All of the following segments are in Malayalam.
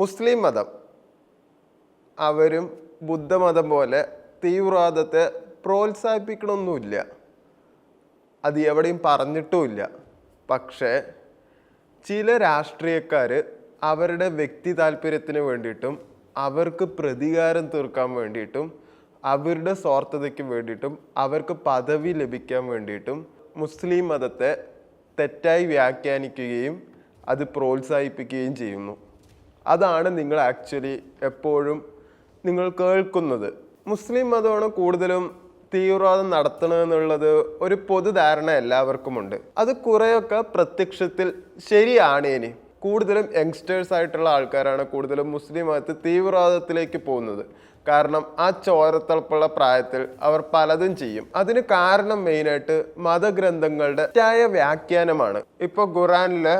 മുസ്ലിം മതം. അവരും ബുദ്ധമതം പോലെ തീവ്രവാദത്തെ പ്രോത്സാഹിപ്പിക്കണമൊന്നുമില്ല അത് എവിടെയും പറഞ്ഞിട്ടുമില്ല. പക്ഷേ ചില രാഷ്ട്രീയക്കാർ അവരുടെ വ്യക്തി താല്പര്യത്തിന് വേണ്ടിയിട്ടും അവർക്ക് പ്രതികാരം തീർക്കാൻ വേണ്ടിയിട്ടും അവരുടെ സ്വാർത്ഥതയ്ക്ക് വേണ്ടിയിട്ടും അവർക്ക് പദവി ലഭിക്കാൻ വേണ്ടിയിട്ടും മുസ്ലിം മതത്തെ തെറ്റായി വ്യാഖ്യാനിക്കുകയും അത് പ്രോത്സാഹിപ്പിക്കുകയും ചെയ്യുന്നു. അതാണ് നിങ്ങൾ ആക്ച്വലി എപ്പോഴും നിങ്ങൾ കേൾക്കുന്നത്. മുസ്ലിം മതമാണ് കൂടുതലും തീവ്രവാദം നടത്തണമെന്നുള്ളത് ഒരു പൊതുധാരണ എല്ലാവർക്കുമുണ്ട്. അത് കുറേയൊക്കെ പ്രത്യക്ഷത്തിൽ ശരിയാണ് ഇനി. കൂടുതലും യങ്സ്റ്റേഴ്സ് ആയിട്ടുള്ള ആൾക്കാരാണ് കൂടുതലും മുസ്ലിം മതത്തിൽ തീവ്രവാദത്തിലേക്ക് പോകുന്നത്. കാരണം ആ ചോരത്തളപ്പുള്ള പ്രായത്തിൽ അവർ പലതും ചെയ്യും. അതിന് കാരണം മെയിനായിട്ട് മതഗ്രന്ഥങ്ങളുടെ തെറ്റായ വ്യാഖ്യാനമാണ്. ഇപ്പോൾ ഖുറാനിലെ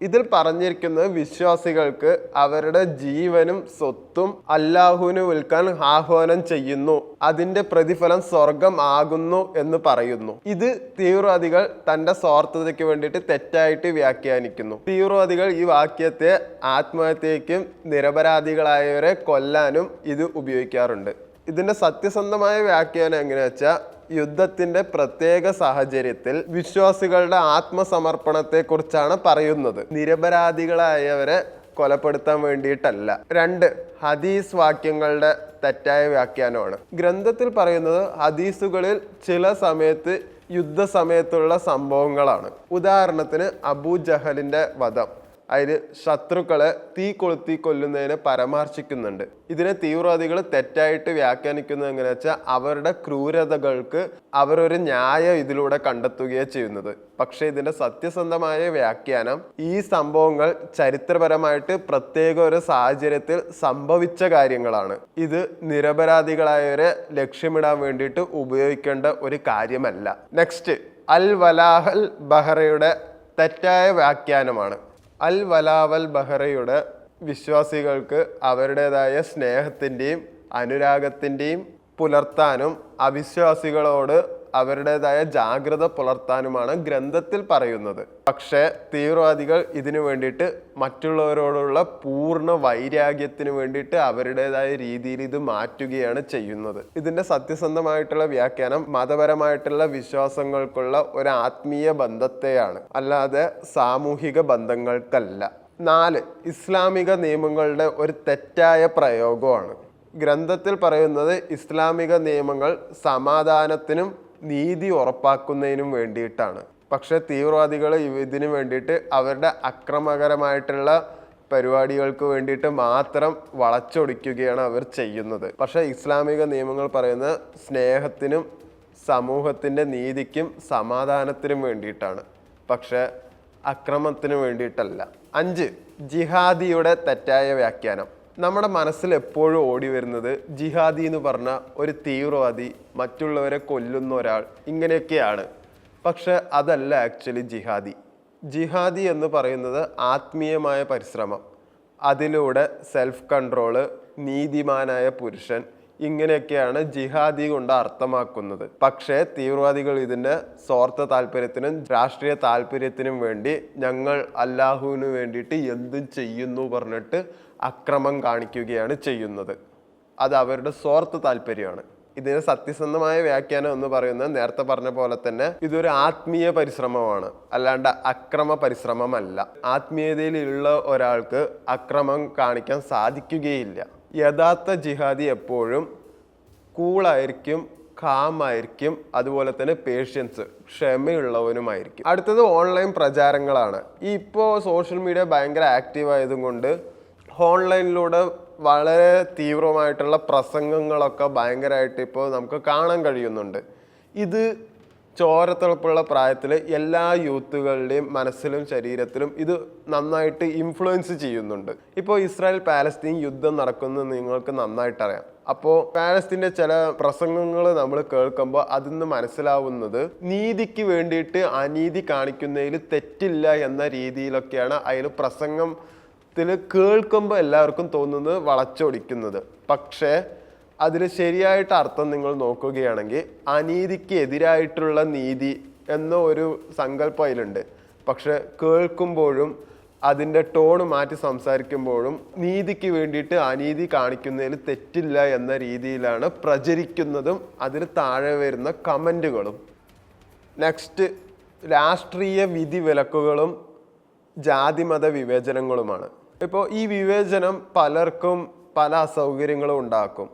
ഇതിൽ പറഞ്ഞിരിക്കുന്നത് വിശ്വാസികൾക്ക് അവരുടെ ജീവനും സ്വത്തും അല്ലാഹുവിന് വിൽക്കാൻ ആഹ്വാനം ചെയ്യുന്നു. അതിന്റെ പ്രതിഫലം സ്വർഗം ആകുന്നു എന്ന് പറയുന്നു. ഇത് തീവ്രവാദികൾ തന്റെ സ്വാർത്ഥതയ്ക്ക് വേണ്ടിയിട്ട് തെറ്റായിട്ട് വ്യാഖ്യാനിക്കുന്നു. തീവ്രവാദികൾ ഈ വാക്യത്തെ ആത്മഹത്യയ്ക്കും നിരപരാധികളായവരെ കൊല്ലാനും ഇത് ഉപയോഗിക്കാറുണ്ട്. ഇതിന്റെ സത്യസന്ധമായ വ്യാഖ്യാനം എങ്ങനെയാ വെച്ചാൽ യുദ്ധത്തിന്റെ പ്രത്യേക സാഹചര്യത്തിൽ വിശ്വാസികളുടെ ആത്മസമർപ്പണത്തെ കുറിച്ചാണ് പറയുന്നത്. നിരപരാധികളായവരെ കൊലപ്പെടുത്താൻ വേണ്ടിയിട്ടല്ല. രണ്ട് ഹദീസ് വാക്യങ്ങളുടെ തെറ്റായ വ്യാഖ്യാനമാണ്. ഗ്രന്ഥത്തിൽ പറയുന്നത് ഹദീസുകളിൽ ചില സമയത്ത് യുദ്ധസമയത്തുള്ള സംഭവങ്ങളാണ്. ഉദാഹരണത്തിന് അബൂ ജഹലിന്റെ വധം. അതിൽ ശത്രുക്കളെ തീ കൊളുത്തി കൊല്ലുന്നതിനെ പരാമർശിക്കുന്നുണ്ട്. ഇതിനെ തീവ്രവാദികൾ തെറ്റായിട്ട് വ്യാഖ്യാനിക്കുന്നത് എങ്ങനെയാ വെച്ചാൽ അവരുടെ ക്രൂരതകൾക്ക് അവരൊരു ന്യായം ഇതിലൂടെ കണ്ടെത്തുകയാണ് ചെയ്യുന്നത്. പക്ഷേ ഇതിന്റെ സത്യസന്ധമായ വ്യാഖ്യാനം ഈ സംഭവങ്ങൾ ചരിത്രപരമായിട്ട് പ്രത്യേക ഒരു സാഹചര്യത്തിൽ സംഭവിച്ച കാര്യങ്ങളാണ്. ഇത് നിരപരാധികളായവരെ ലക്ഷ്യമിടാൻ വേണ്ടിയിട്ട് ഉപയോഗിക്കേണ്ട ഒരു കാര്യമല്ല. നെക്സ്റ്റ് അൽ വലാഹൽ ബഹ്റയുടെ തെറ്റായ വ്യാഖ്യാനമാണ്. അൽ വലാവൽ ബഹ്റയുടെ വിശ്വാസികൾക്ക് അവരുടേതായ സ്നേഹത്തിന്റെയും അനുരാഗത്തിന്റെയും പുലർത്താനും അവിശ്വാസികളോട് അവരുടേതായ ജാഗ്രത പുലർത്താനുമാണ് ഗ്രന്ഥത്തിൽ പറയുന്നത്. പക്ഷേ തീവ്രവാദികൾ ഇതിനു വേണ്ടിയിട്ട് മറ്റുള്ളവരോടുള്ള പൂർണ വൈരാഗ്യത്തിന് വേണ്ടിയിട്ട് അവരുടേതായ രീതിയിൽ ഇത് മാറ്റുകയാണ് ചെയ്യുന്നത്. ഇതിന്റെ സത്യസന്ധമായിട്ടുള്ള വ്യാഖ്യാനം മതപരമായിട്ടുള്ള വിശ്വാസങ്ങൾക്കുള്ള ഒരു ആത്മീയ ബന്ധത്തെയാണ്. അല്ലാതെ സാമൂഹിക ബന്ധങ്ങൾക്കല്ല. നാല് ഇസ്ലാമിക നിയമങ്ങളുടെ ഒരു തെറ്റായ പ്രയോഗമാണ്. ഗ്രന്ഥത്തിൽ പറയുന്നത് ഇസ്ലാമിക നിയമങ്ങൾ സമാധാനത്തിനും നീതി ഉറപ്പാക്കുന്നതിനും വേണ്ടിയിട്ടാണ്. പക്ഷേ തീവ്രവാദികൾ ഇതിന് വേണ്ടിയിട്ട് അവരുടെ അക്രമകരമായിട്ടുള്ള പരിപാടികൾക്ക് വേണ്ടിയിട്ട് മാത്രം വളച്ചൊടിക്കുകയാണ് അവർ ചെയ്യുന്നത്. പക്ഷേ ഇസ്ലാമിക നിയമങ്ങൾ പറയുന്നത് സ്നേഹത്തിനും സമൂഹത്തിന്റെ നീതിക്കും സമാധാനത്തിനും വേണ്ടിയിട്ടാണ്. പക്ഷേ അക്രമത്തിനു വേണ്ടിയിട്ടല്ല. അഞ്ച് ജിഹാദിയുടെ തെറ്റായ വ്യാഖ്യാനം. നമ്മുടെ മനസ്സിൽ എപ്പോഴും ഓടി വരുന്നത് ജിഹാദി എന്ന് പറഞ്ഞ ഒരു തീവ്രവാദി മറ്റുള്ളവരെ കൊല്ലുന്ന ഒരാൾ ഇങ്ങനെയൊക്കെയാണ്. പക്ഷെ അതല്ല ആക്ച്വലി ജിഹാദി. ജിഹാദി എന്ന് പറയുന്നത് ആത്മീയമായ പരിശ്രമം. അതിലൂടെ സെൽഫ് കൺട്രോൾ നീതിമാനായ പുരുഷൻ ഇങ്ങനെയൊക്കെയാണ് ജിഹാദി കൊണ്ട് അർത്ഥമാക്കുന്നത്. പക്ഷേ തീവ്രവാദികൾ ഇതിന്റെ സ്വാർത്ഥ താല്പര്യത്തിനും രാഷ്ട്രീയ താല്പര്യത്തിനും വേണ്ടി ഞങ്ങൾ അല്ലാഹുവിന് വേണ്ടിയിട്ട് എന്തും ചെയ്യുന്നു പറഞ്ഞിട്ട് അക്രമം കാണിക്കുകയാണ് ചെയ്യുന്നത്. അത് അവരുടെ സ്വാർത്ഥ താല്പര്യമാണ്. ഇതിന് സത്യസന്ധമായ വ്യാഖ്യാനം എന്ന് പറയുന്നത് നേരത്തെ പറഞ്ഞ പോലെ തന്നെ ഇതൊരു ആത്മീയ പരിശ്രമമാണ്. അല്ലാണ്ട് അക്രമ പരിശ്രമമല്ല. ആത്മീയതയിലുള്ള ഒരാൾക്ക് അക്രമം കാണിക്കാൻ സാധിക്കുകയില്ല. യഥാർത്ഥ ജിഹാദി എപ്പോഴും കൂളായിരിക്കും കാമായിരിക്കും അതുപോലെ തന്നെ പേഷ്യൻസ് ക്ഷമയുള്ളവനുമായിരിക്കും. അടുത്തത് ഓൺലൈൻ പ്രചാരങ്ങളാണ്. ഇപ്പോൾ സോഷ്യൽ മീഡിയ ഭയങ്കര ആക്റ്റീവ് ആയതും കൊണ്ട് ഓൺലൈനിലൂടെ വളരെ തീവ്രമായിട്ടുള്ള പ്രസംഗങ്ങളൊക്കെ ഭയങ്കരമായിട്ട് ഇപ്പോൾ നമുക്ക് കാണാൻ കഴിയുന്നുണ്ട്. ഇത് ചോരത്തിളപ്പുള്ള പ്രായത്തിൽ എല്ലാ യൂത്തുകളുടെയും മനസ്സിലും ശരീരത്തിലും ഇത് നന്നായിട്ട് ഇൻഫ്ലുവൻസ് ചെയ്യുന്നുണ്ട്. ഇപ്പോൾ ഇസ്രായേൽ പാലസ്തീൻ യുദ്ധം നടക്കുന്നത് നിങ്ങൾക്ക് നന്നായിട്ടറിയാം അപ്പോൾ പാലസ്തീന്റെ ചില പ്രസംഗങ്ങൾ നമ്മൾ കേൾക്കുമ്പോൾ അതിൽ നിന്ന് മനസ്സിലാവുന്നത് നീതിക്ക് വേണ്ടിയിട്ട് അനീതി കാണിക്കുന്നതിൽ തെറ്റില്ല എന്ന രീതിയിലൊക്കെയാണ് അതിൽ പ്രസംഗം ത്തിൽ കേൾക്കുമ്പോൾ എല്ലാവർക്കും തോന്നുന്നത് വളച്ചൊടിക്കുന്നത്. പക്ഷേ അതിൽ ശരിയായിട്ട് അർത്ഥം നിങ്ങൾ നോക്കുകയാണെങ്കിൽ അനീതിക്ക് എതിരായിട്ടുള്ള നീതി എന്ന ഒരു സങ്കല്പം അതിലുണ്ട്. പക്ഷെ കേൾക്കുമ്പോഴും അതിന്റെ ടോണ് മാറ്റി സംസാരിക്കുമ്പോഴും നീതിക്ക് വേണ്ടിയിട്ട് അനീതി കാണിക്കുന്നതിൽ തെറ്റില്ല എന്ന രീതിയിലാണ് പ്രചരിക്കുന്നതും അതിന് താഴെ വരുന്ന കമന്റുകളും. നെക്സ്റ്റ് രാഷ്ട്രീയ വിധി വിലക്കുകളും ജാതിമത വിവേചനങ്ങളുമാണ്. ഇപ്പോൾ ഈ വിവേചനം പലർക്കും പല അസൗകര്യങ്ങളും ഉണ്ടാക്കും.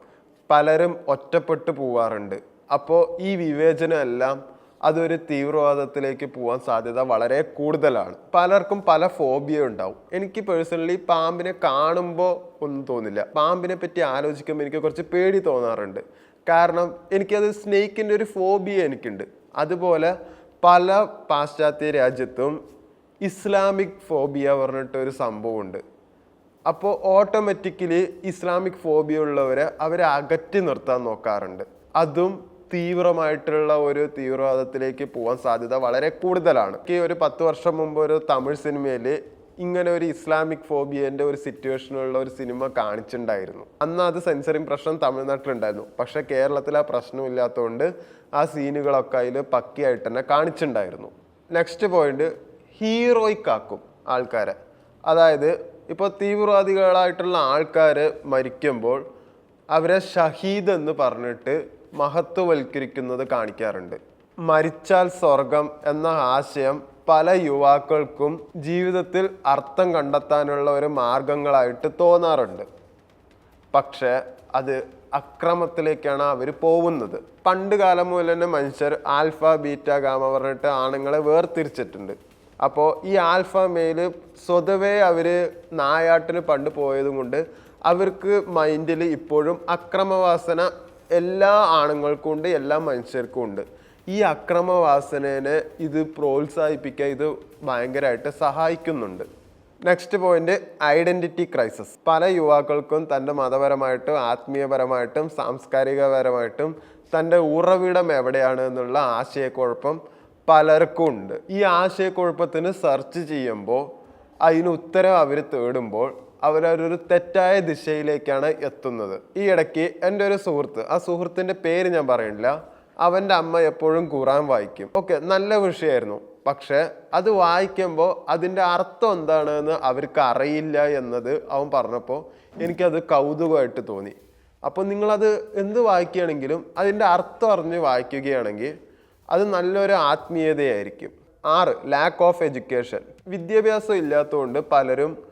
പലരും ഒറ്റപ്പെട്ടു പോവാറുണ്ട്. അപ്പോൾ ഈ വിവേചനം എല്ലാം അതൊരു തീവ്രവാദത്തിലേക്ക് പോകാൻ സാധ്യത വളരെ കൂടുതലാണ്. പലർക്കും പല ഫോബിയ ഉണ്ടാവും. എനിക്ക് പേഴ്സണലി പാമ്പിനെ കാണുമ്പോൾ ഒന്നും തോന്നില്ല. പാമ്പിനെ പറ്റി ആലോചിക്കുമ്പോൾ എനിക്ക് കുറച്ച് പേടി തോന്നാറുണ്ട്. കാരണം എനിക്കത് സ്നേക്കിന്റെ ഒരു ഫോബിയ എനിക്കുണ്ട്. അതുപോലെ പല പാശ്ചാത്യ രാജ്യത്തും ഇസ്ലാമിക് ഫോബിയ പറഞ്ഞിട്ടൊരു സംഭവമുണ്ട്. അപ്പോൾ ഓട്ടോമാറ്റിക്കലി ഇസ്ലാമിക് ഫോബിയ ഉള്ളവരെ അവരെ അകറ്റി നിർത്താൻ നോക്കാറുണ്ട്. അതും തീവ്രമായിട്ടുള്ള ഒരു തീവ്രവാദത്തിലേക്ക് പോകാൻ സാധ്യത വളരെ കൂടുതലാണ്. ഈ ഒരു പത്ത് വർഷം മുമ്പ് ഒരു തമിഴ് സിനിമയിൽ ഇങ്ങനെ ഒരു ഇസ്ലാമിക് ഫോബിയന്റെ ഒരു സിറ്റുവേഷനുള്ള ഒരു സിനിമ കാണിച്ചിട്ടുണ്ടായിരുന്നു അന്ന് അത് സെൻസറിങ് പ്രശ്നം തമിഴ്നാട്ടിലുണ്ടായിരുന്നു. പക്ഷെ കേരളത്തിൽ ആ പ്രശ്നമില്ലാത്തതുകൊണ്ട് ആ സീനുകളൊക്കെ അതിൽ പക്കിയായിട്ട് തന്നെ കാണിച്ചിട്ടുണ്ടായിരുന്നു നെക്സ്റ്റ് പോയിന്റ് ഹീറോയിക് ആക്കും ആൾക്കാരെ. അതായത് ഇപ്പോൾ തീവ്രവാദികളായിട്ടുള്ള ആൾക്കാർ മരിക്കുമ്പോൾ അവരെ ഷഹീദ് എന്ന് പറഞ്ഞിട്ട് മഹത്വവൽക്കരിക്കുന്നത് കാണിക്കാറുണ്ട്. മരിച്ചാൽ സ്വർഗം എന്ന ആശയം പല യുവാക്കൾക്കും ജീവിതത്തിൽ അർത്ഥം കണ്ടെത്താനുള്ള ഒരു മാർഗങ്ങളായിട്ട് തോന്നാറുണ്ട്. പക്ഷേ അത് അക്രമത്തിലേക്കാണ് അവർ പോകുന്നത്. പണ്ട് കാലം മുതൽ തന്നെ മനുഷ്യർ ആൽഫ ബീറ്റ ഗാമ പറഞ്ഞിട്ട് ആണുങ്ങളെ വേർതിരിച്ചിട്ടുണ്ട്. അപ്പോൾ ഈ ആൽഫ മെയിൽ സ്വതവേ അവർ നായാട്ടിന് പണ്ട് പോയതും കൊണ്ട് അവർക്ക് മൈൻഡിൽ ഇപ്പോഴും അക്രമവാസന എല്ലാ ആണുങ്ങൾക്കും ഉണ്ട് എല്ലാ മനുഷ്യർക്കും ഉണ്ട്. ഈ അക്രമവാസനേനെ ഇത് പ്രോത്സാഹിപ്പിക്കാൻ ഇത് ഭയങ്കരമായിട്ട് സഹായിക്കുന്നുണ്ട്. നെക്സ്റ്റ് പോയിന്റ് ഐഡന്റിറ്റി ക്രൈസിസ് പല യുവാക്കൾക്കും തന്റെ മതപരമായിട്ടും ആത്മീയപരമായിട്ടും സാംസ്കാരികപരമായിട്ടും തന്റെ ഉറവിടം എവിടെയാണ് എന്നുള്ള ആശയക്കുഴപ്പം പലർക്കും ഉണ്ട് ഈ ആശയക്കുഴപ്പത്തിന് സെർച്ച് ചെയ്യുമ്പോൾ അതിന് ഉത്തരം അവർ തേടുമ്പോൾ അവരൊരു തെറ്റായ ദിശയിലേക്കാണ് എത്തുന്നത്. ഈ ഇടയ്ക്ക് എന്റെ ഒരു സുഹൃത്ത് ആ സുഹൃത്തിന്റെ പേര് ഞാൻ പറയണില്ല. അവന്റെ അമ്മ എപ്പോഴും ഖുറാൻ വായിക്കും. ഓക്കെ നല്ല വിഷയമായിരുന്നു. പക്ഷേ അത് വായിക്കുമ്പോൾ അതിന്റെ അർത്ഥം എന്താണെന്ന് അവർക്ക് അറിയില്ല എന്നത് അവൻ പറഞ്ഞപ്പോൾ എനിക്കത് കൗതുകമായിട്ട് തോന്നി. അപ്പോൾ നിങ്ങളത് എന്ത് വായിക്കുകയാണെങ്കിലും അതിന്റെ അർത്ഥം അറിഞ്ഞ് വായിക്കുകയാണെങ്കിൽ അത് നല്ലൊരു ആത്മീയതയായിരിക്കും. ആറ് ലാക്ക് ഓഫ് എഡ്യൂക്കേഷൻ വിദ്യാഭ്യാസം ഇല്ലാത്തതുകൊണ്ട് പലരും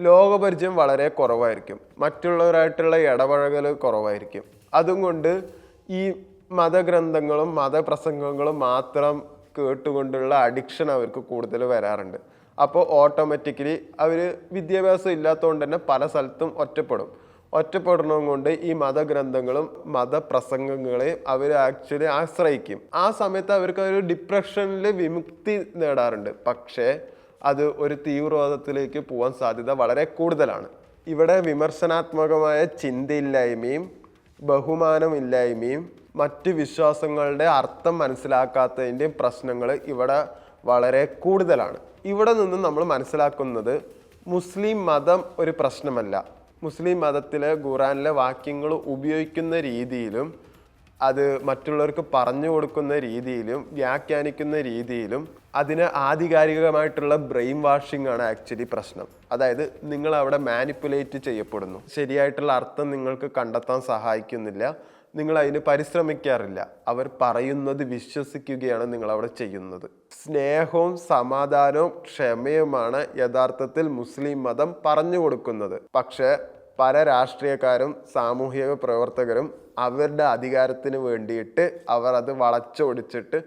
ലോകപരിചയം വളരെ കുറവായിരിക്കും. മറ്റുള്ളവരായിട്ടുള്ള ഇടപഴകൽ കുറവായിരിക്കും. അതുകൊണ്ട് ഈ മതഗ്രന്ഥങ്ങളും മതപ്രസംഗങ്ങളും മാത്രം കേട്ടുകൊണ്ടുള്ള അഡിക്ഷൻ അവർക്ക് കൂടുതൽ വരാറുണ്ട്. അപ്പോൾ ഓട്ടോമാറ്റിക്കലി അവർ വിദ്യാഭ്യാസം ഇല്ലാത്തതുകൊണ്ട് തന്നെ പല സ്ഥലത്തും ഒറ്റപ്പെടും. ഒറ്റപ്പെടുന്നത് കൊണ്ട് ഈ മതഗ്രന്ഥങ്ങളും മതപ്രസംഗങ്ങളെയും അവർ ആക്ച്വലി ആശ്രയിക്കും. ആ സമയത്ത് അവർക്ക് ഒരു ഡിപ്രഷനിൽ വിമുക്തി നേടാറുണ്ട്. പക്ഷേ അത് ഒരു തീവ്രവാദത്തിലേക്ക് പോകാൻ സാധ്യത വളരെ കൂടുതലാണ്. ഇവിടെ വിമർശനാത്മകമായ ചിന്തയില്ലായ്മയും ബഹുമാനമില്ലായ്മയും മറ്റ് വിശ്വാസങ്ങളുടെ അർത്ഥം മനസ്സിലാക്കാത്തതിന്റെയും പ്രശ്നങ്ങൾ ഇവിടെ വളരെ കൂടുതലാണ്. ഇവിടെ നിന്ന് നമ്മൾ മനസ്സിലാക്കുന്നത് മുസ്ലിം മതം ഒരു പ്രശ്നമല്ല. മുസ്ലിം മതത്തിലെ ഖുറാനിലെ വാക്യങ്ങൾ ഉപയോഗിക്കുന്ന രീതിയിലും അത് മറ്റുള്ളവർക്ക് പറഞ്ഞു കൊടുക്കുന്ന രീതിയിലും വ്യാഖ്യാനിക്കുന്ന രീതിയിലും അതിന് ആധികാരികമായിട്ടുള്ള ബ്രെയിൻ വാഷിംഗ് ആണ് ആക്ച്വലി പ്രശ്നം. അതായത് നിങ്ങൾ അവിടെ മാനിപ്പുലേറ്റ് ചെയ്യപ്പെടുന്നു. ശരിയായിട്ടുള്ള അർത്ഥം നിങ്ങൾക്ക് കണ്ടെത്താൻ സഹായിക്കുന്നില്ല. നിങ്ങൾ അതിന് പരിശ്രമിക്കാറില്ല. അവർ പറയുന്നത് വിശ്വസിക്കുകയാണ് നിങ്ങൾ അവിടെ ചെയ്യുന്നത്. സ്നേഹവും സമാധാനവും ക്ഷമയുമാണ് യഥാർത്ഥത്തിൽ മുസ്ലിം മതം പറഞ്ഞു കൊടുക്കുന്നത്. പക്ഷേ പല രാഷ്ട്രീയക്കാരും സാമൂഹിക പ്രവർത്തകരും അവരുടെ അധികാരത്തിന് വേണ്ടിയിട്ട് അവർ അത് വളച്ചൊടിച്ചിട്ട്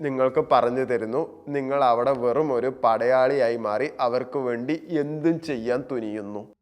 നിങ്ങൾക്ക് പറഞ്ഞു തരുന്നു. നിങ്ങൾ അവിടെ വെറും ഒരു പടയാളിയായി മാറി അവർക്ക് വേണ്ടി എന്തും ചെയ്യാൻ തുനിയുന്നു.